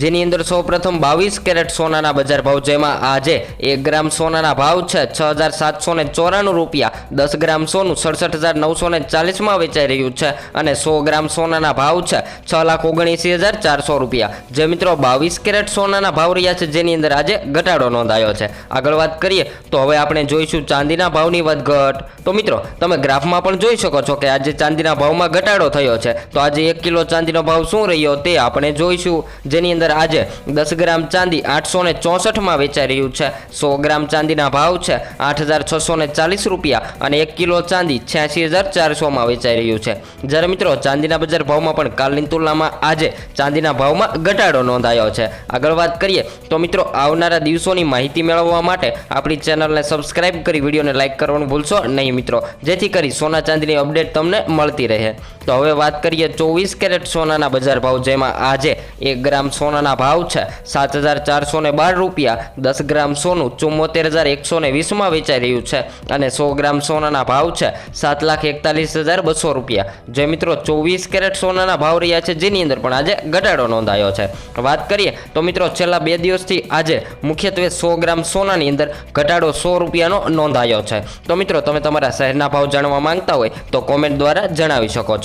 જેની અંદર સૌપ્રથમ બાવીસ કેરેટ સોનાના બજાર ભાવ જેમાં આજે એક ગ્રામ સોનાના ભાવ છે. છ હજાર સાતસો ને ચોરાણું રૂપિયા. દસ ગ્રામ સોનું સડસઠ હજાર નવસો ને ચાલીસમાં વેચાઈ રહ્યું છે અને સો ગ્રામ સોનાના ભાવ છે છ લાખ ઓગણીસી હજાર ચારસો રૂપિયા. જે મિત્રો બાવીસ કેરેટ સોનાના ભાવ રહ્યા છે, જેની અંદર આજે ઘટાડો નોંધાયો છે. આગળ વાત કરીએ તો હવે આપણે જોઈશું ચાંદીના ભાવની વધઘટ. તો મિત્રો, તમે ગ્રાફમાં પણ જોઈ શકો છો કે આજે ચાંદીના ભાવમાં ઘટાડો થયો છે. તો આજે એક કિલો ચાંદીનો ભાવ શું રહ્યો તે આપણે જોઈશું. જેની અંદર આજે દસ ગ્રામ ચાંદી આઠસો ને ચોસઠમાં વેચાઈ રહ્યું છે. સો ગ્રામ ચાંદીના ભાવ છે આઠ હજાર છસો ને ચાલીસ રૂપિયા અને એક કિલો ચાંદી છ્યાસી હજાર ચારસોમાં વેચાઈ રહ્યું છે. જ્યારે મિત્રો ચાંદીના બજાર ભાવમાં પણ કાલની તુલનામાં આજે ચાંદીના ભાવમાં ઘટાડો નોંધાયો છે. આગળ વાત કરીએ તો મિત્રો આવનારા દિવસોની માહિતી મેળવવા માટે આપણી ચેનલને સબસ્ક્રાઇબ કરી વિડીયોને લાઇક કરવાનું ભૂલશો નહીં મિત્રો. જેથી કરી સોના ચાંદીની અપડેટ તમને મળતી રહે. તો હવે વાત કરીએ ચોવીસ કેરેટ સોનાના બજાર ભાવ જેમાં આજે એક ગ્રામ સોનાના ભાવ છે. સાત હજાર ચારસો ને બાર રૂપિયા. દસ ગ્રામ સોનું ચુમ્મોતેર હજાર એકસો ને વીસમાં વેચાઈ રહ્યું છે અને સો ગ્રામ સોનાના ભાવ છે સાત લાખ એકતાલીસ હજાર બસો રૂપિયા. જે મિત્રો ચોવીસ કેરેટ સોનાના ભાવ રહ્યા છે જેની અંદર પણ આજે ઘટાડો નોંધાયો છે. વાત કરીએ તો મિત્રો છેલ્લા બે દિવસથી આજે મુખ્યત્વે સો ગ્રામ સોનાની અંદર ઘટાડો સો રૂપિયાનો નોંધાયો છે. તો મિત્રો તમે તમારા શહેરના ભાવ જાણવા માંગતા હોય તો કોમેન્ટ દ્વારા જણાવી શકો છો.